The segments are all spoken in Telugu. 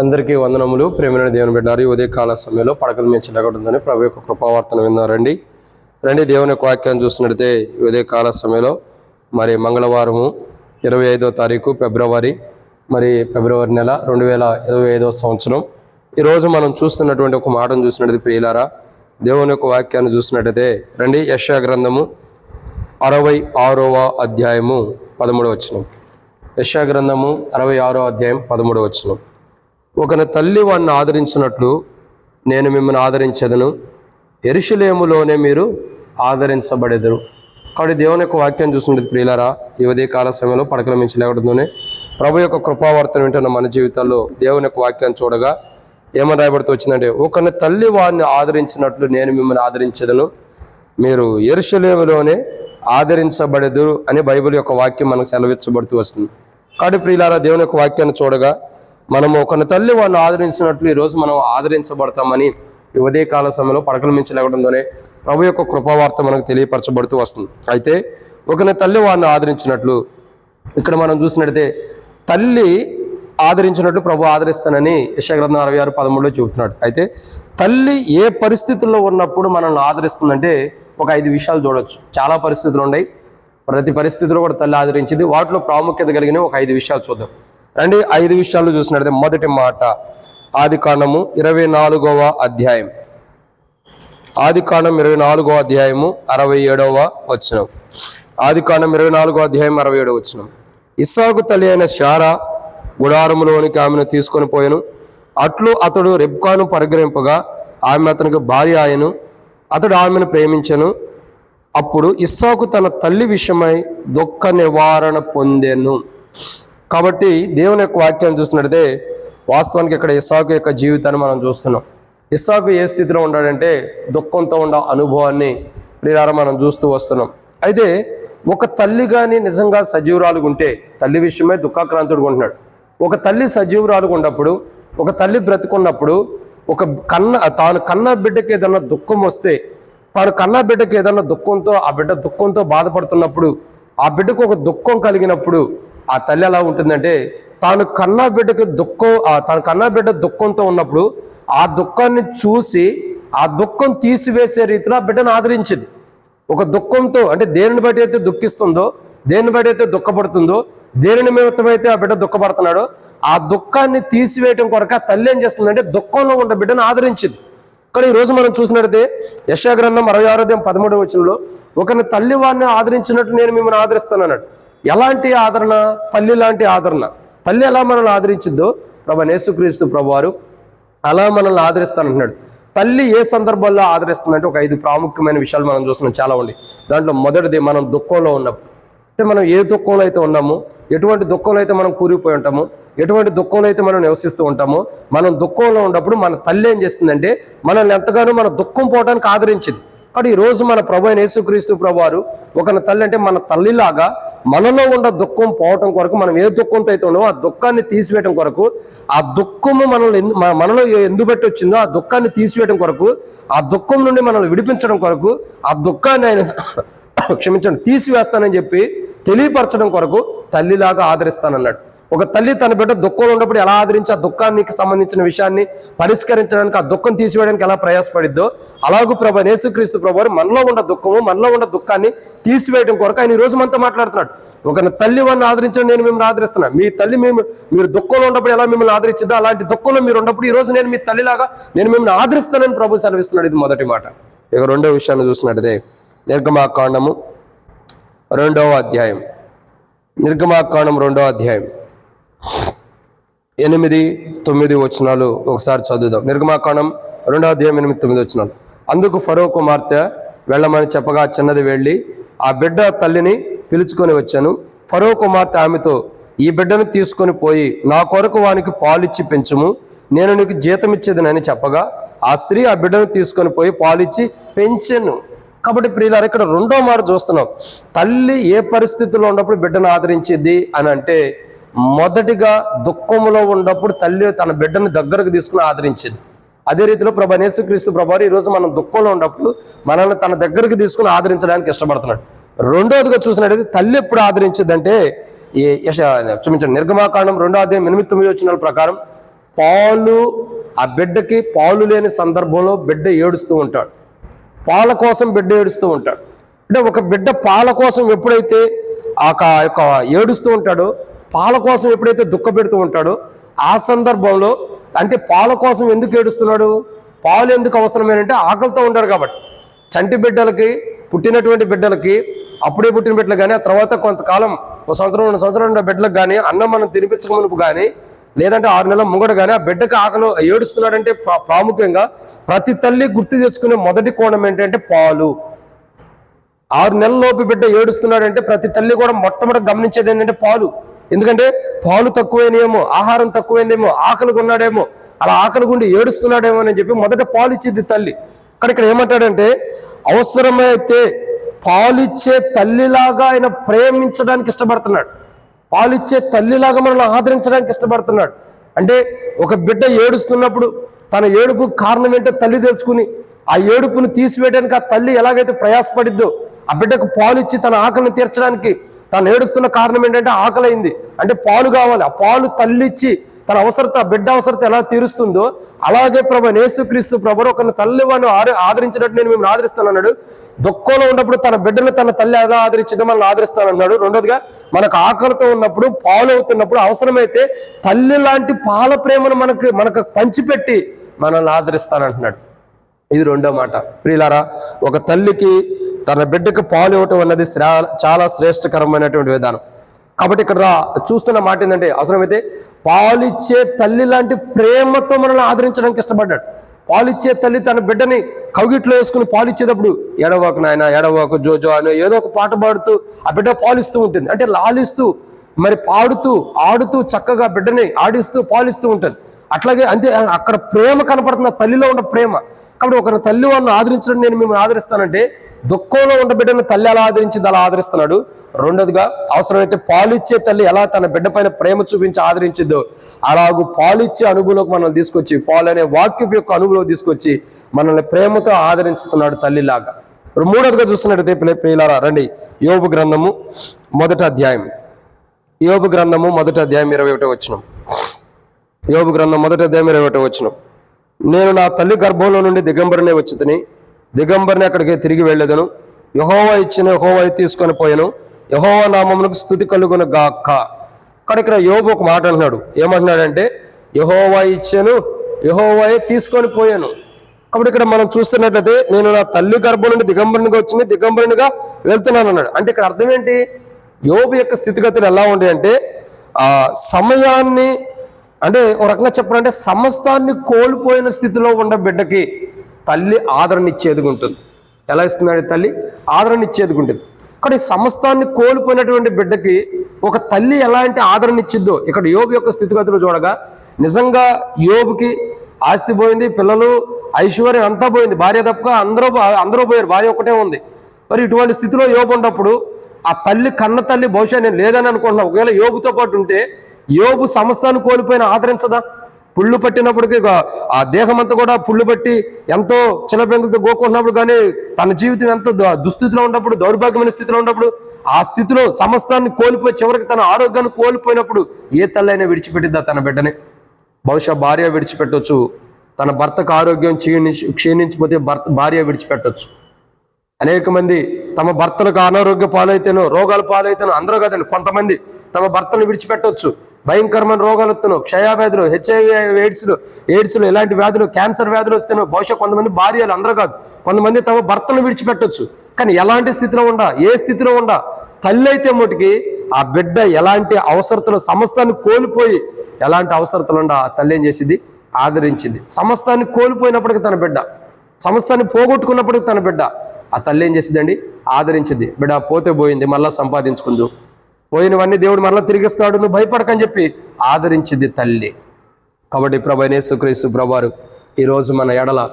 అందరికీ వందనములు. ప్రేమైన దేవుని బిడ్డారు ఉదయ ఉదయకాల సమయంలో పడకల మించి లేకుంటుందని ప్రభు యొక్క కృపావార్తను విన్నారండి. రండి దేవుని యొక్క వాక్యాన్ని చూసినట్లయితే ఉదయకాల సమయంలో మరి మంగళవారము ఇరవై ఐదో తారీఖు ఫిబ్రవరి మరి ఫిబ్రవరి నెల రెండు వేల ఇరవై ఐదో సంవత్సరం. ఈరోజు మనం చూస్తున్నటువంటి ఒక మాటను చూసినట్టు ప్రియులారా దేవుని యొక్క వాక్యాన్ని చూసినట్టయితే రండి యశా గ్రంథము అరవై ఆరవ అధ్యాయము పదమూడవ వచనం. యశా గ్రంథము అరవై ఆరో అధ్యాయం పదమూడవ వచ్చినాం ఒకని తల్లి వాడిని ఆదరించినట్లు నేను మిమ్మల్ని ఆదరించదను. ఎరుషులేములోనే మీరు ఆదరించబడెదరు. కాబట్టి దేవుని యొక్క వాక్యం చూస్తుండేది ప్రియులారా ఈ ఉదయ కాల సమయంలో పడకల మించి లేకూడదునే ప్రభు యొక్క కృపావర్తన వింటున్న మన జీవితాల్లో దేవుని యొక్క వాక్యాన్ని చూడగా ఏమని రాయబడుతూ వచ్చిందంటే ఒకని తల్లి వాడిని ఆదరించినట్లు నేను మిమ్మల్ని ఆదరించదను. మీరు ఎరుషులేములోనే ఆదరించబడదు అని బైబిల్ యొక్క వాక్యం మనకు సెలవిచ్చబడుతూ వస్తుంది. కాబట్టి ప్రియులారా దేవుని యొక్క వాక్యాన్ని చూడగా మనము ఒకని తల్లి వారిని ఆదరించినట్లు ఈరోజు మనం ఆదరించబడతామని ఈ ఉదయకాల సమయంలో పడకల మించి లేవడంతోనే ప్రభు యొక్క కృపావార్త మనకు తెలియపరచబడుతూ వస్తుంది. అయితే ఒకని తల్లి వారిని ఆదరించినట్లు ఇక్కడ మనం చూసినట్టయితే తల్లి ఆదరించినట్టు ప్రభు ఆదరిస్తానని యశగ్రంథం అరవై ఆరు పదమూడులో చెబుతున్నాడు. అయితే తల్లి ఏ పరిస్థితుల్లో ఉన్నప్పుడు మనల్ని ఆదరిస్తుందంటే ఒక ఐదు విషయాలు చూడొచ్చు. చాలా పరిస్థితులు ఉన్నాయి. ప్రతి పరిస్థితిలో కూడా తల్లి ఆదరించింది. వాటిలో ప్రాముఖ్యత కలిగిన ఒక ఐదు విషయాలు చూద్దాం. రండి ఐదు విషయాలు చూసినట్లయితే మొదటి మాట ఆది కాండము ఇరవై నాలుగవ అధ్యాయం. ఆది కాండం ఇరవై నాలుగో అధ్యాయము అరవై ఏడవ వచనం. ఆది కాండం ఇరవై నాలుగో అధ్యాయం అరవై ఏడవ వచనం. ఇస్సాకు తల్లి అయిన శారా గుడారములోనికి ఆమెను తీసుకొని పోయాను. అట్లు అతడు రెబ్కాను పరిగ్రహింపగా ఆమె అతనికి భార్య ఆయను అతడు ఆమెను ప్రేమించను. అప్పుడు ఇస్సాకు తన తల్లి విషయమై దుఃఖ నివారణ పొందెను. కాబట్టి దేవుని యొక్క వాక్యాన్ని చూసినట్లయితే వాస్తవానికి ఇక్కడ ఇస్సాకు యొక్క జీవితాన్ని మనం చూస్తున్నాం. ఇస్సాకు ఏ స్థితిలో ఉన్నాడంటే దుఃఖంతో ఉన్న అనుభవాన్ని ప్రియారా మనం చూస్తూ వస్తున్నాం. అయితే ఒక తల్లి కానీ నిజంగా సజీవురాలుగా ఉంటే తల్లి విషయమే దుఃఖాక్రాంతుడు ఉంటున్నాడు ఒక తల్లి సజీవురాలుగా ఉన్నప్పుడు ఒక తల్లి బ్రతుకున్నప్పుడు ఒక కన్న తాను కన్న బిడ్డకి ఏదన్నా దుఃఖం వస్తే తాను కన్న బిడ్డకి ఏదన్నా దుఃఖంతో ఆ బిడ్డ దుఃఖంతో బాధపడుతున్నప్పుడు ఆ బిడ్డకు ఒక దుఃఖం కలిగినప్పుడు ఆ తల్లి ఎలా ఉంటుందంటే తాను కన్నా బిడ్డకు దుఃఖం ఆ తాను కన్నా బిడ్డ దుఃఖంతో ఉన్నప్పుడు ఆ దుఃఖాన్ని చూసి ఆ దుఃఖం తీసివేసే రీతిలో ఆ బిడ్డను ఆదరించింది. ఒక దుఃఖంతో అంటే దేనిని బట్టి అయితే దుఃఖిస్తుందో దేనిని బట్టి అయితే దుఃఖపడుతుందో దేని నిమిత్తమైతే ఆ బిడ్డ దుఃఖపడుతున్నాడో ఆ దుఃఖాన్ని తీసివేయటం కొరకు ఆ తల్లి ఏం చేస్తుందంటే దుఃఖంలో ఉన్న బిడ్డను ఆదరించింది. కానీ ఈ రోజు మనం చూసినట్టయితే యశాగ్రంథం అరవై ఆరోగ్యం పదమూడవ వచనంలో ఒకరిని తల్లి వారిని ఆదరించినట్టు నేను మిమ్మల్ని ఆదరిస్తాను అన్నాడు ఎలాంటి ఆదరణ? తల్లి లాంటి ఆదరణ. తల్లి ఎలా మనల్ని ఆదరించిందో ప్రభా యేసుక్రీస్తు ప్రభువారు అలా మనల్ని ఆదరిస్తానంటున్నాడు. తల్లి ఏ సందర్భాల్లో ఆదరిస్తుందంటే ఒక ఐదు ప్రాముఖ్యమైన విషయాలు మనం చూస్తున్నాం. చాలా ఉండి. దాంట్లో మొదటిది మనం దుఃఖంలో ఉన్నప్పుడు. అంటే మనం ఏ దుఃఖంలో అయితే ఉన్నామో ఎటువంటి దుఃఖంలో అయితే మనం కూరిపోయి ఉంటామో ఎటువంటి దుఃఖంలో అయితే మనం నివసిస్తూ ఉంటామో మనం దుఃఖంలో ఉన్నప్పుడు మన తల్లి ఏం చేస్తుందంటే మనల్ని ఎంతగానో మన దుఃఖం పోవడానికి ఆదరించింది. అటు ఈరోజు రోజు మన ప్రభు అయిన యేసుక్రీస్తు ప్రభువారు ఒక తల్లి అంటే మన తల్లిలాగా మనలో ఉన్న దుఃఖం పోవటం కొరకు మనం ఏ దుఃఖంతో అయితే ఉన్నామో ఆ దుఃఖాన్ని తీసివేయడం కొరకు ఆ దుఃఖము మనల్ని మన- మనలో ఎందుకు పెట్టి వచ్చిందో ఆ దుఃఖాన్ని తీసివేయడం కొరకు ఆ దుఃఖం నుండి మనల్ని విడిపించడం కొరకు ఆ దుఃఖాన్ని ఆయన క్షమించండి తీసివేస్తానని చెప్పి తెలియపరచడం కొరకు తల్లిలాగా ఆదరిస్తానన్నాడు. ఒక తల్లి తన బిడ్డ దుఃఖంలో ఉన్నప్పుడు ఎలా ఆదరించి ఆ దుఃఖానికి సంబంధించిన విషయాన్ని పరిష్కరించడానికి ఆ దుఃఖం తీసివేయడానికి ఎలా ప్రయాసపడిద్దో అలాగూ ప్రభు యేసుక్రీస్తు ప్రభు మనలో ఉన్న దుఃఖము మనలో ఉన్న దుఃఖాన్ని తీసివేయడం కొరకు ఆయన ఈ రోజు మనతో మాట్లాడుతున్నాడు. ఒక తల్లి వాడిని ఆదరించడం నేను మిమ్మల్ని ఆదరిస్తున్నాను మీ తల్లి మేము మీరు దుఃఖంలో ఉన్నప్పుడు ఎలా మిమ్మల్ని ఆదరించిందో అలాంటి దుఃఖంలో మీరు ఉన్నప్పుడు ఈ రోజు నేను మీ తల్లిలాగా నేను మిమ్మల్ని ఆదరిస్తానని ప్రభు సెలవిస్తున్నాడు. ఇది మొదటి మాట. ఇక రెండో విషయాన్ని చూసినట్టుదే నిర్గమాకాండము రెండవ అధ్యాయం. నిర్గమాకాండం రెండవ అధ్యాయం. ఎనిమిది తొమ్మిది వచనాలు ఒకసారి చదువుదాం. నిర్గమాకాండం రెండవ అధ్యాయం ఎనిమిది తొమ్మిది వచనాలు. అందుకు ఫరో కుమార్తె వెళ్ళమని చెప్పగా చిన్నది వెళ్ళి ఆ బిడ్డ తల్లిని పిలుచుకొని వచ్చాను. ఫరో కుమార్తె ఆమెతో ఈ బిడ్డను తీసుకొని పోయి నా కొరకు వానికి పాలిచ్చి పెంచుము. నేను నీకు జీతం ఇచ్చేదినని చెప్పగా ఆ స్త్రీ ఆ బిడ్డను తీసుకొని పోయి పాలిచ్చి పెంచాను. కాబట్టి ప్రియులారు ఇక్కడ రెండో మాట చూస్తున్నాం. తల్లి ఏ పరిస్థితుల్లో ఉన్నప్పుడు బిడ్డను ఆదరించింది అని అంటే మొదటిగా దుఃఖంలో ఉన్నప్పుడు తల్లి తన బిడ్డను దగ్గరకు తీసుకుని ఆదరించింది. అదే రీతిలో ప్రభా యేసుక్రీస్తు ప్రభావారు ఈరోజు మనం దుఃఖంలో ఉన్నప్పుడు మనల్ని తన దగ్గరికి తీసుకుని ఆదరించడానికి ఇష్టపడుతున్నాడు. రెండోదిగా చూసినట్టయితే తల్లి ఎప్పుడు ఆదరించిందంటే ఈ క్షమించండి నిర్గమాకాండం రెండో అధ్యాయం ఎనిమిది తొమ్మిది వచ్చిన ప్రకారం పాలు ఆ బిడ్డకి పాలు లేని సందర్భంలో బిడ్డ ఏడుస్తూ ఉంటాడు. పాల కోసం బిడ్డ ఏడుస్తూ ఉంటాడు. అంటే ఒక బిడ్డ పాల కోసం ఎప్పుడైతే ఆ యొక్క ఏడుస్తూ ఉంటాడో పాల కోసం ఎప్పుడైతే దుఃఖ పెడుతూ ఉంటాడో ఆ సందర్భంలో అంటే పాల కోసం ఎందుకు ఏడుస్తున్నాడు? పాలు ఎందుకు అవసరమేనంటే ఆకలితో ఉంటాడు కాబట్టి. చంటి బిడ్డలకి పుట్టినటువంటి బిడ్డలకి అప్పుడే పుట్టిన బిడ్డలు కానీ ఆ తర్వాత కొంతకాలం ఒక సంవత్సరం రెండు సంవత్సరం బిడ్డలకు కానీ అన్నం మనం తినిపించక మునుపు కానీ లేదంటే ఆరు నెలల ముంగడు కానీ ఆ బిడ్డకి ఆకలి ఏడుస్తున్నాడంటే ప్రా- ప్రాముఖ్యంగా ప్రతి తల్లి గుర్తు తెచ్చుకునే మొదటి కోణం ఏంటంటే పాలు. ఆరు నెలలలోపు బిడ్డ ఏడుస్తున్నాడంటే ప్రతి తల్లి కూడా మొట్టమొదటి గమనించేది ఏంటంటే పాలు. ఎందుకంటే పాలు తక్కువైనయేమో ఆహారం తక్కువైందేమో ఆకలిగా ఉన్నాడేమో అలా ఆకలి గుండి ఏడుస్తున్నాడేమో అని చెప్పి మొదట పాలు ఇచ్చింది తల్లి. ఇక్కడ ఇక్కడ ఏమంటాడంటే అవసరమైతే పాలిచ్చే తల్లిలాగా ఆయన ప్రేమించడానికి ఇష్టపడుతున్నాడు. పాలిచ్చే తల్లిలాగా మనల్ని ఆదరించడానికి ఇష్టపడుతున్నాడు. అంటే ఒక బిడ్డ ఏడుస్తున్నప్పుడు తన ఏడుపు కారణం ఏంటో తల్లి తెలుసుకుని ఆ ఏడుపును తీసివేయడానికి ఆ తల్లి ఎలాగైతే ప్రయాసపడిద్దో ఆ బిడ్డకు పాలిచ్చి తన ఆకలిని తీర్చడానికి తను ఏడుస్తున్న కారణం ఏంటంటే ఆకలైంది. అంటే పాలు కావాలి. ఆ పాలు తల్లిచ్చి తన అవసరత ఆ బిడ్డ అవసరత ఎలా తీరుస్తుందో అలాగే ప్రభు నేసుక్రీస్తు ప్రభు ఒక తల్లి వాడిని ఆదరించినట్టు నేను మేము ఆదరిస్తాను అన్నాడు దుఃఖంలో ఉన్నప్పుడు తన బిడ్డను తన తల్లి ఎలా ఆదరించిందో మనల్ని ఆదరిస్తానన్నాడు. రెండోదిగా మనకు ఆకలితో ఉన్నప్పుడు పాలు అవుతున్నప్పుడు అవసరమైతే తల్లి లాంటి పాల ప్రేమను మనకు మనకు పంచిపెట్టి మనల్ని ఆదరిస్తానంటున్నాడు. ఇది రెండో మాట. ప్రియులారా ఒక తల్లికి తన బిడ్డకు పాలు ఇవ్వటం అన్నది శ్రా- చాలా శ్రేష్టకరమైనటువంటి విధానం. కాబట్టి ఇక్కడ రా- చూస్తున్న మాట ఏంటంటే అవసరమైతే పాలిచ్చే తల్లి లాంటి ప్రేమతో మనల్ని ఆదరించడానికి ఇష్టపడ్డాడు. పాలిచ్చే తల్లి తన బిడ్డని కవిగిట్లో వేసుకుని పాలిచ్చేటప్పుడు ఎడవాకు నాయన ఎడవాకు జోజో అని ఏదో ఒక పాట పాడుతూ ఆ బిడ్డ పాలిస్తూ ఉంటుంది. అంటే లాలిస్తూ మరి పాడుతూ ఆడుతూ చక్కగా బిడ్డని ఆడిస్తూ పాలిస్తూ ఉంటుంది. అట్లాగే అంతే అక్కడ ప్రేమ కనపడుతున్న తల్లిలో ఉన్న ప్రేమ. కాబట్టి ఒక తల్లి వాళ్ళని ఆదరించడం నేను మిమ్మల్ని ఆదరిస్తానంటే దుఃఖంలో ఉన్న బిడ్డను తల్లి ఎలా ఆదరించింది అలా ఆదరిస్తున్నాడు. రెండోదిగా అవసరమైతే పాలిచ్చే తల్లి ఎలా తన బిడ్డ పైన ప్రేమ చూపించి ఆదరించిందో అలాగూ పాలిచ్చే అనుభవంలోకి మనల్ని తీసుకొచ్చి పాలు అనే వాక్యపు యొక్క అనుభవం తీసుకొచ్చి మనల్ని ప్రేమతో ఆదరించుతున్నాడు తల్లిలాగా. మూడోదిగా చూస్తున్నట్టయితే పిల్లారా రండి. యోబు గ్రంథము మొదటి అధ్యాయం. యోబు గ్రంథము మొదటి అధ్యాయం ఇరవై ఒకటో వచ్చినాం యోబు గ్రంథం మొదటి అధ్యాయం ఇరవై ఒకటో వచ్చినాం నేను నా తల్లి గర్భంలో నుండి దిగంబరినే వచ్చితిని దిగంబరిని అక్కడికి తిరిగి వెళ్ళేదను. యహోవా ఇచ్చిన యహోవా తీసుకొని పోయాను. యహోవా నామమునకు స్థుతి కలుగును గాక్క ఇక్కడ ఇక్కడ యోబు ఒక మాట అంటున్నాడు. ఏమంటున్నాడంటే యహోవా ఇచ్చాను యహోవాయే తీసుకొని పోయాను. కాబట్టి ఇక్కడ మనం చూస్తున్నట్లయితే నేను నా తల్లి గర్భం నుండి దిగంబరునిగా వచ్చింది దిగంబరునిగా వెళ్తున్నాను అన్నాడు. అంటే ఇక్కడ అర్థం ఏంటి? యోబు యొక్క స్థితిగతులు ఎలా ఉండే అంటే ఆ సమయాన్ని అంటే ఒక రకంగా చెప్పాలంటే సమస్తాన్ని కోల్పోయిన స్థితిలో ఉన్న బిడ్డకి తల్లి ఆదరణ ఇచ్చేదిగా ఉంటుంది. ఎలా ఇస్తున్నాడు తల్లి? ఆదరణ ఇచ్చేదిగా ఉంటుంది. ఇక్కడ ఈ సమస్తాన్ని కోల్పోయినటువంటి బిడ్డకి ఒక తల్లి ఎలాంటి ఆదరణ ఇచ్చిద్దో ఇక్కడ యోబు యొక్క స్థితిగతులు చూడగా నిజంగా యోబుకి ఆస్తి పోయింది పిల్లలు ఐశ్వర్యం అంతా పోయింది. భార్య తప్ప అందరూ అందరూ పోయారు భార్య ఒకటే ఉంది. మరి ఇటువంటి స్థితిలో యోబు ఉన్నప్పుడు ఆ తల్లి కన్న తల్లి బహుశా నేను లేదని అనుకుంటున్నా ఒకవేళ యోగుతో పాటు ఉంటే యోబు సమస్తాన్ని కోల్పోయిన ఆదరించదా? పుళ్ళు పట్టినప్పటికీ ఇక ఆ దేహం అంతా కూడా పుళ్ళు పట్టి ఎంతో చిలబెంగులతో గోకుంటున్నప్పుడు కానీ తన జీవితం ఎంతో దుస్థితిలో ఉన్నప్పుడు దౌర్భాగ్యమైన స్థితిలో ఉన్నప్పుడు ఆ స్థితిలో సమస్తాన్ని కోల్పోయి చివరికి తన ఆరోగ్యాన్ని కోల్పోయినప్పుడు ఏ తల్లైనా విడిచిపెట్టిద్దా తన బిడ్డని? బహుశా భార్య విడిచిపెట్టొచ్చు. తన భర్తకు ఆరోగ్యం క్షీణించి క్షీణించిపోతే భర్త భార్య విడిచిపెట్టొచ్చు. అనేక మంది తమ భర్తలకు అనారోగ్య పాలైతేనో రోగాల పాలైతేనో అందరూ కదండి కొంతమంది తమ భర్తను విడిచిపెట్టవచ్చు భయంకరమైన రోగాలు వస్తున్నావు క్షయవ్యాధులు హెచ్ఐవి ఎయిడ్స్లు ఎయిడ్స్లు ఇలాంటి వ్యాధులు క్యాన్సర్ వ్యాధులు వస్తేనో బహుశా కొంతమంది భార్యలు అందరూ కాదు. కొంతమంది తమ భర్తను విడిచిపెట్టొచ్చు. కానీ ఎలాంటి స్థితిలో ఉండా? ఏ స్థితిలో ఉండా? తల్లి అయితే మటుకి ఆ బిడ్డ ఎలాంటి అవసరతలు సమస్తాన్ని కోల్పోయి ఎలాంటి అవసరతలు ఉండా? ఆ తల్లి ఏం చేసింది? ఆదరించింది. సమస్తాన్ని కోల్పోయినప్పటికీ తన బిడ్డ. సమస్తాన్ని పోగొట్టుకున్నప్పటికీ తన బిడ్డ. ఆ తల్లి ఏం చేసిందండి? ఆదరించింది. బిడ్డ పోతే పోయింది. మళ్ళా సంపాదించుకుందు. పోయినవన్నీ దేవుడు మరలా తిరిగిస్తాడు నువ్వు భయపడకని చెప్పి ఆదరించింది తల్లి. కాబట్టి ప్రభు ప్రభారు ఈరోజు మన ఎడల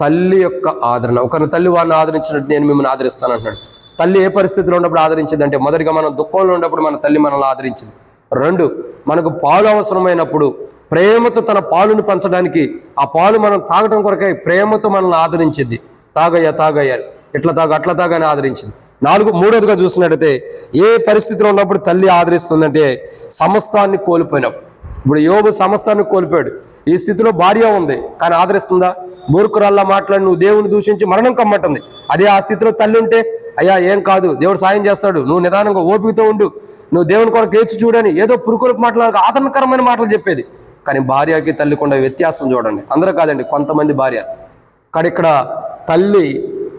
తల్లి యొక్క ఆదరణ ఒకరిని తల్లి వారిని ఆదరించినట్టు నేను మిమ్మల్ని ఆదరిస్తాను అంటున్నాడు తల్లి ఏ పరిస్థితిలో ఉన్నప్పుడు ఆదరించింది అంటే మొదటిగా మనం దుఃఖంలో ఉన్నప్పుడు మన తల్లి మనల్ని ఆదరించింది. రెండు మనకు పాలు అవసరమైనప్పుడు ప్రేమతో తన పాలుని పంచడానికి ఆ పాలు మనం తాగటం కొరకై ప్రేమతో మనల్ని ఆదరించింది. తాగయ్యా తాగయ్యా ఇట్లా తాగ అట్లా తాగని ఆదరించింది. నాలుగు మూడోదిగా చూసినట్టయితే ఏ పరిస్థితిలో ఉన్నప్పుడు తల్లి ఆదరిస్తుందంటే సమస్తాన్ని కోల్పోయినప్పుడు ఇప్పుడు యోగు సమస్తాన్ని కోల్పోయాడు. ఈ స్థితిలో భార్య ఉంది కానీ ఆదరిస్తుందా? మూర్ఖురాల్లా మాట్లాడి నువ్వు దేవుని దూషించి మరణం కమ్మంటుంది అదే ఆ స్థితిలో తల్లి ఉంటే అయ్యా ఏం కాదు దేవుడు సాయం చేస్తాడు నువ్వు నిదానంగా ఓపికతో ఉండు నువ్వు దేవుని కొరకు ఏచి చూడని ఏదో పురుకులకు మాట్లాడక ఆదరణకరమైన మాటలు చెప్పేది. కానీ భార్యకి తల్లికుండా వ్యత్యాసం చూడండి. అందరూ కాదండి కొంతమంది భార్య. కానీ ఇక్కడ తల్లి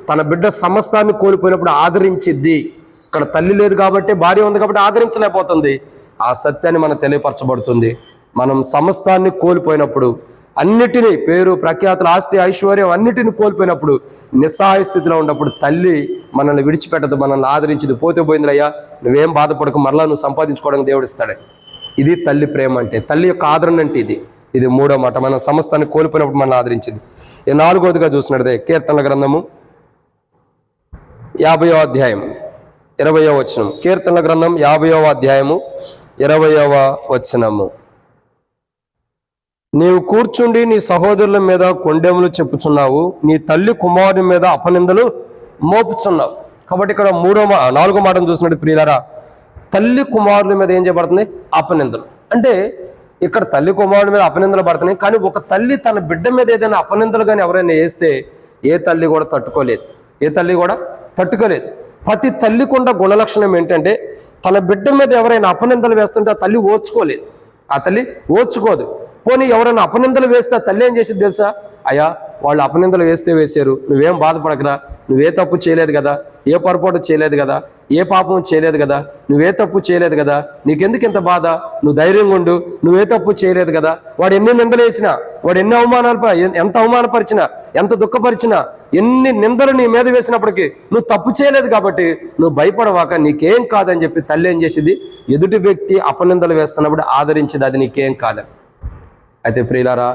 తన బిడ్డ సమస్తాన్ని కోల్పోయినప్పుడు ఆదరించిద్ది. ఇక్కడ తల్లి లేదు కాబట్టి భార్య ఉంది కాబట్టి ఆదరించలేకపోతుంది. ఆ సత్యాన్ని మనం తెలియపరచబడుతుంది. మనం సమస్తాన్ని కోల్పోయినప్పుడు అన్నిటినీ పేరు ప్రఖ్యాతులు ఆస్తి ఐశ్వర్యం అన్నిటిని కోల్పోయినప్పుడు నిస్సహాయ స్థితిలో ఉన్నప్పుడు తల్లి మనల్ని విడిచిపెట్టదు మనల్ని ఆదరించింది. పోతే పోయింది అయ్యా నువ్వేం బాధపడకు మరలా నువ్వు సంపాదించుకోవడానికి దేవుడిస్తాడే ఇది తల్లి ప్రేమ అంటే తల్లి యొక్క ఆదరణ అంటే ఇది. ఇది మూడో మాట మనం సమస్తాన్ని కోల్పోయినప్పుడు మనల్ని ఆదరించింది. ఈ నాలుగోదిగా చూసినట్టే కీర్తనల గ్రంథము యాభయో అధ్యాయం ఇరవయో వచనం కీర్తన గ్రంథం యాభయో అధ్యాయము ఇరవయవ వచనము. నీవు కూర్చుండి నీ సహోదరుల మీద కొండెములు చెప్పుచున్నావు నీ తల్లి కుమారుని మీద అపనిందలు మోపుచున్నావు. కాబట్టి ఇక్కడ మూడో మా నాలుగో మాటను చూసినట్టు ప్రియులారా తల్లి కుమారుల మీద ఏం చేయబడుతుంది? అపనిందలు. అంటే ఇక్కడ తల్లి కుమారుడి మీద అపనిందలు పడుతున్నాయి కానీ ఒక తల్లి తన బిడ్డ మీద ఏదైనా అపనిందలు కానీ ఎవరైనా వేస్తే ఏ తల్లి కూడా తట్టుకోలేదు. ఏ తల్లి కూడా తట్టుకోలేదు. ప్రతి తల్లికున్న గుణలక్షణం ఏంటంటే తన బిడ్డ మీద ఎవరైనా అపనిందలు వేస్తుంటే ఆ తల్లి ఓర్చుకోలేదు. ఆ తల్లి ఓర్చుకోదు. పోనీ ఎవరైనా అపనిందలు వేస్తే ఆ తల్లి ఏం చేసింది తెలుసా? అయ్యా వాళ్ళు అపనిందలు వేస్తే వేశారు నువ్వేం బాధపడకరా? నువ్వే తప్పు చేయలేదు కదా? ఏ పొరపాటు చేయలేదు కదా? ఏ పాపం చేయలేదు కదా? నువ్వే తప్పు చేయలేదు కదా? నీకెందుకు ఇంత బాధ? నువ్వు ధైర్యంగా ఉండు. నువ్వే తప్పు చేయలేదు కదా? వాడు ఎన్ని నిందలు వేసినా వాడు ఎన్ని అవమానాలు ఎంత అవమానపరిచినా ఎంత దుఃఖపరిచినా ఎన్ని నిందలు నీ మీద వేసినప్పటికీ నువ్వు తప్పు చేయలేదు కాబట్టి నువ్వు భయపడవాక నీకేం కాదని చెప్పి తల్లి ఏం చేసింది? ఎదుటి వ్యక్తి అపనిందలు వేస్తున్నప్పుడు ఆదరించింది అది నీకేం కాదని అయితే ప్రియులారా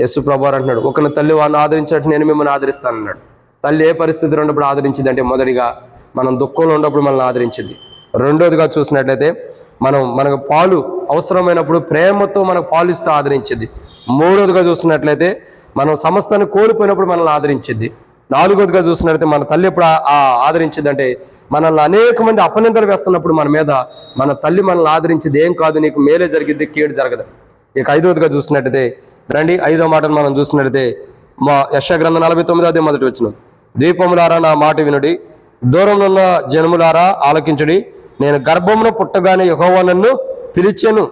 యశు ప్రభు అంటున్నాడు ఒకరిని తల్లి వాడిని ఆదరించినట్టు నేను మిమ్మల్ని ఆదరిస్తానన్నాడు. తల్లి ఏ పరిస్థితిలో ఉన్నప్పుడు ఆదరించింది అంటే మొదటిగా మనం దుఃఖంలో ఉన్నప్పుడు మనల్ని ఆదరించింది. రెండోదిగా చూసినట్లయితే మనం మనకు పాలు అవసరమైనప్పుడు ప్రేమతో మనకు పాలు ఇస్తూ ఆదరించింది. మూడోదిగా చూసినట్లయితే మనం సమస్తాన్ని కోల్పోయినప్పుడు మనల్ని ఆదరించింది. నాలుగోదిగా చూసినట్లయితే మన తల్లి ఎప్పుడు ఆ- ఆదరించింది అంటే మనల్ని అనేక మంది అపనిందలు వేస్తున్నప్పుడు మన మీద మన తల్లి మనల్ని ఆదరించింది. ఏం కాదు నీకు మేలే జరిగింది కీడు జరగదు. ఇక ఐదవదిగా చూసినట్టయితే రండి ఐదో మాటను మనం చూసినట్టయితే మా యశ గ్రంథం నలభై తొమ్మిదో అదే మొదటి వచ్చిన దీపములారా నా మాట వినుడి. దూరంలో ఉన్న జనములారా ఆలకించడి. నేను గర్భమును పుట్టగానే యెహోవా నన్ను పిలిచెను.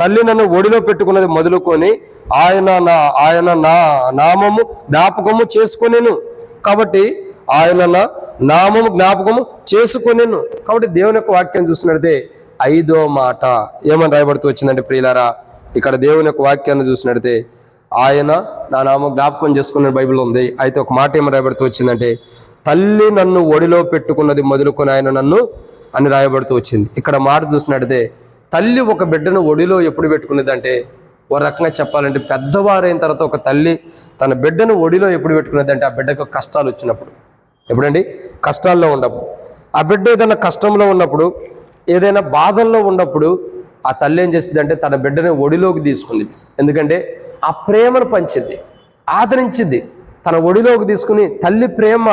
తల్లి నన్ను ఒడిలో పెట్టుకున్నది మొదలుకొని ఆయన నా ఆయన నా నామము జ్ఞాపకము చేసుకునేను. కాబట్టి ఆయన నా నామము జ్ఞాపకము చేసుకునేను. కాబట్టి దేవుని యొక్క వాక్యం చూసినట్టే ఐదో మాట ఏమని రాయబడుతూ వచ్చిందంటే ప్రియులారా ఇక్కడ దేవుని యొక్క వాక్యాన్ని చూసినట్టే ఆయన నా నామం జ్ఞాపకం చేసుకున్న బైబిల్ ఉంది. అయితే ఒక మాట ఏమని రాయబడుతూ వచ్చిందంటే తల్లి నన్ను ఒడిలో పెట్టుకున్నది మొదలుకొని ఆయన నన్ను అని రాయబడుతూ వచ్చింది. ఇక్కడ మాట చూసినట్టయితే తల్లి ఒక బిడ్డను ఒడిలో ఎప్పుడు పెట్టుకునేదంటే ఓ రకంగా చెప్పాలంటే పెద్దవారైన తర్వాత ఒక తల్లి తన బిడ్డను ఒడిలో ఎప్పుడు పెట్టుకునేదంటే ఆ బిడ్డకు కష్టాలు వచ్చినప్పుడు. ఎప్పుడండి? కష్టాల్లో ఉన్నప్పుడు. ఆ బిడ్డ ఏదైనా కష్టంలో ఉన్నప్పుడు ఏదైనా బాధల్లో ఉన్నప్పుడు ఆ తల్లి ఏం చేసింది అంటే తన బిడ్డని ఒడిలోకి తీసుకునేది ఎందుకంటే ఆ ప్రేమను పంచింది ఆదరించింది. తన ఒడిలోకి తీసుకుని తల్లి ప్రేమ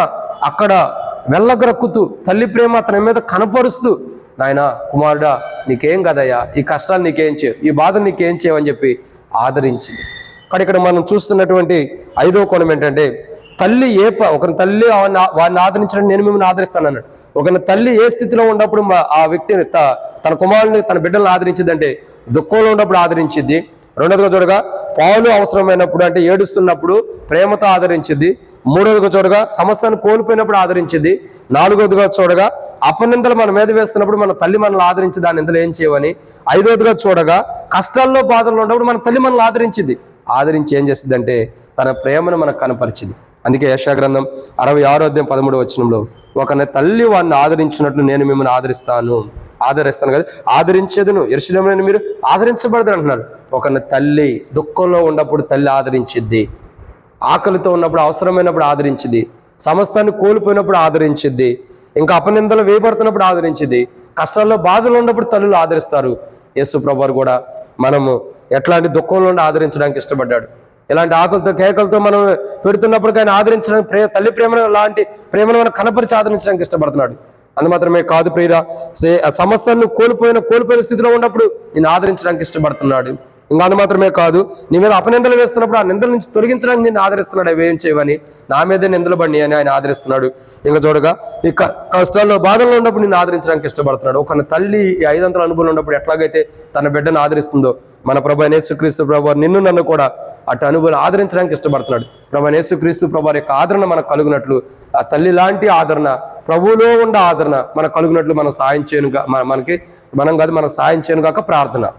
అక్కడ వెళ్ళగ్రక్కుతూ తల్లి ప్రేమ తన మీద కనపరుస్తూ నాయన కుమారుడా నీకేం కదయ్యా? ఈ కష్టాలు నీకేం చేయవు ఈ బాధ నీకేం చేయవని చెప్పి ఆదరించింది. కానీ ఇక్కడ మనం చూస్తున్నటువంటి ఐదో కోణం ఏంటంటే తల్లి ఏ ఒకరిని ఒకరి తల్లి వాడిని ఆదరించడం నేను మిమ్మల్ని ఆదరిస్తాను అన్నాడు ఒకరి తల్లి ఏ స్థితిలో ఉన్నప్పుడు మా- ఆ వ్యక్తిని తన కుమారుని తన బిడ్డలను ఆదరించిందంటే దుఃఖంలో ఉన్నప్పుడు ఆదరించింది. రెండోదిగా చూడగా పాలు అవసరమైనప్పుడు అంటే ఏడుస్తున్నప్పుడు ప్రేమతో ఆదరించింది. మూడోదిగా చూడగా సమస్తాన్ని కోల్పోయినప్పుడు ఆదరించింది. నాలుగోదిగా చూడగా అపనిందలు మన మీద వేస్తున్నప్పుడు మన తల్లి మనల్ని ఆదరించి దాని ఇందులో ఏం చేయవని. ఐదోదిగా చూడగా కష్టాల్లో బాధల్లో ఉన్నప్పుడు మన తల్లి మనల్ని ఆదరించింది. ఆదరించి ఏం చేసిందంటే తన ప్రేమను మనకు కనపరిచింది. అందుకే యశాగ్రంథం అరవై ఆరో అధ్యాయం పదమూడు వచ్చినంలో ఒకని తల్లి వాడిని ఆదరించినట్లు నేను మిమ్మల్ని ఆదరిస్తాను. ఆదరిస్తాను కదా. ఆదరించేదను. ఎరుసలేములను మీరు ఆదరించబడదు అంటున్నారు. ఒకరిని తల్లి దుఃఖంలో ఉన్నప్పుడు తల్లి ఆదరించిద్ది. ఆకలితో ఉన్నప్పుడు అవసరమైనప్పుడు ఆదరించింది సమస్తాన్ని కోల్పోయినప్పుడు ఆదరించిద్ది. ఇంకా అపనిందలు వేయబడుతున్నప్పుడు ఆదరించింది కష్టాల్లో బాధలు ఉన్నప్పుడు తల్లులు ఆదరిస్తారు. యేసు ప్రభువారు కూడా మనము ఎట్లాంటి దుఃఖంలో ఉండి ఆదరించడానికి ఇష్టపడ్డాడు. ఇలాంటి ఆకలితో కేకలతో మనం పెడుతున్నప్పుడు ఆయన ఆదరించడానికి ప్రే తల్లి ప్రేమను లాంటి ప్రేమను మనం కనపరిచి ఆదరించడానికి ఇష్టపడుతున్నాడు. అందు మాత్రమే కాదు ప్రియురా సే- కోల్పోయిన కోల్పోయిన స్థితిలో ఉన్నప్పుడు నేను ఆదరించడానికి ఇష్టపడుతున్నాడు. ఇంకా అది మాత్రమే కాదు నీ మీద అపనిందలు వేస్తున్నప్పుడు ఆ నిందల నుంచి తొలగించడానికి నేను ఆదరిస్తున్నాడు అవి ఏం చేయవని నా మీదే నిందలు బండి అని ఆయన ఆదరిస్తున్నాడు. ఇంకా చూడగా ఈ క- కష్టాల్లో బాధల్లో ఉన్నప్పుడు నేను ఆదరించడానికి ఇష్టపడుతున్నాడు. ఒక తల్లి ఈ ఐదంతల అనుభవం ఉన్నప్పుడు ఎట్లాగైతే తన బిడ్డను ఆదరిస్తుందో మన ప్రభా యేసుక్రీస్తు ప్రభు నిన్ను నన్ను కూడా అటు అనుభవం ఆదరించడానికి ఇష్టపడుతున్నాడు. ప్రభా యేసుక్రీస్తు ప్రభు యొక్క ఆదరణ మనకు కలుగునట్లు ఆ తల్లి లాంటి ఆదరణ ప్రభువులో ఉన్న ఆదరణ మనకు కలుగునట్లు మనం సాయం చేయను మనకి మనం కాదు మనం సాయం చేయను కాక ప్రార్థన.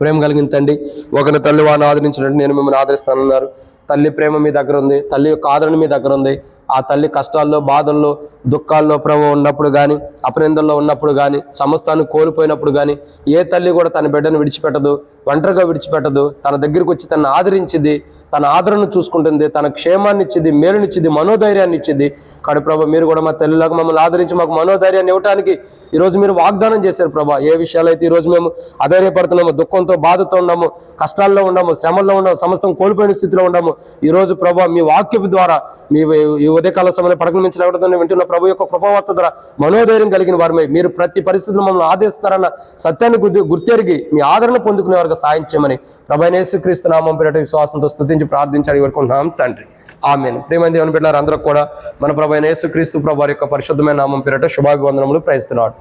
ప్రేమ కలిగిన తండ్రి ఒకరి తల్లి వారిని ఆదరించినట్టు నేను మిమ్మల్ని ఆదరిస్తానన్నారు. తల్లి ప్రేమ మీ దగ్గర ఉంది తల్లి యొక్క ఆదరణ మీ దగ్గర ఉంది. ఆ తల్లి కష్టాల్లో బాధల్లో దుఃఖాల్లో ప్రభు ఉన్నప్పుడు కానీ అపనిందల్లో ఉన్నప్పుడు కానీ సమస్తాన్ని కోల్పోయినప్పుడు కానీ ఏ తల్లి కూడా తన బిడ్డను విడిచిపెట్టదు ఒంటరిగా విడిచిపెట్టదు. తన దగ్గరికి వచ్చి తనను ఆదరించింది తన ఆదరణను చూసుకుంటుంది తన క్షేమాన్ని ఇచ్చింది మేలునిచ్చింది మనోధైర్యాన్ని ఇచ్చింది కాడు ప్రభా మీరు కూడా మా తల్లిలాగా మమ్మల్ని ఆదరించి మాకు మనోధైర్యాన్ని ఇవ్వడానికి ఈరోజు మీరు వాగ్దానం చేశారు ప్రభా. ఏ విషయాలు అయితే ఈరోజు మేము అధైర్యపడుతున్నాము దుఃఖంతో బాధతో ఉన్నాము కష్టాల్లో ఉన్నాము శ్రమల్లో ఉన్నాము సమస్తం కోల్పోయిన స్థితిలో ఉన్నాము ఈ రోజు ప్రభా మీ వాక్యపు ద్వారా మీ ఈ ఉదయకాల సమయంలో పడకల వింటున్న ప్రభు యొక్క కృపవార్త ద్వారా మనోధైర్యం కలిగిన వారమై మీరు ప్రతి పరిస్థితులు మమ్మల్ని ఆదేశిస్తారన్న సత్యాన్ని గుర్తు గుర్తెరిగి మీ ఆదరణ పొందుకునే వారికి సాయం చేయమని ప్రభైనేసుక్రీస్తు నామం పేరట విశ్వాసంతో స్థుతించి ప్రార్థించాడు వరకున్నాం తండ్రి. ఆమెన్. ప్రేమ దేవుని బిడ్డారు అందరూ కూడా మన ప్రభైనేసుక్రీస్తు ప్రభు వారి యొక్క పరిశుద్ధమైన నామం పేరట శుభాభివందనములు ప్రయత్నిస్తున్నాడు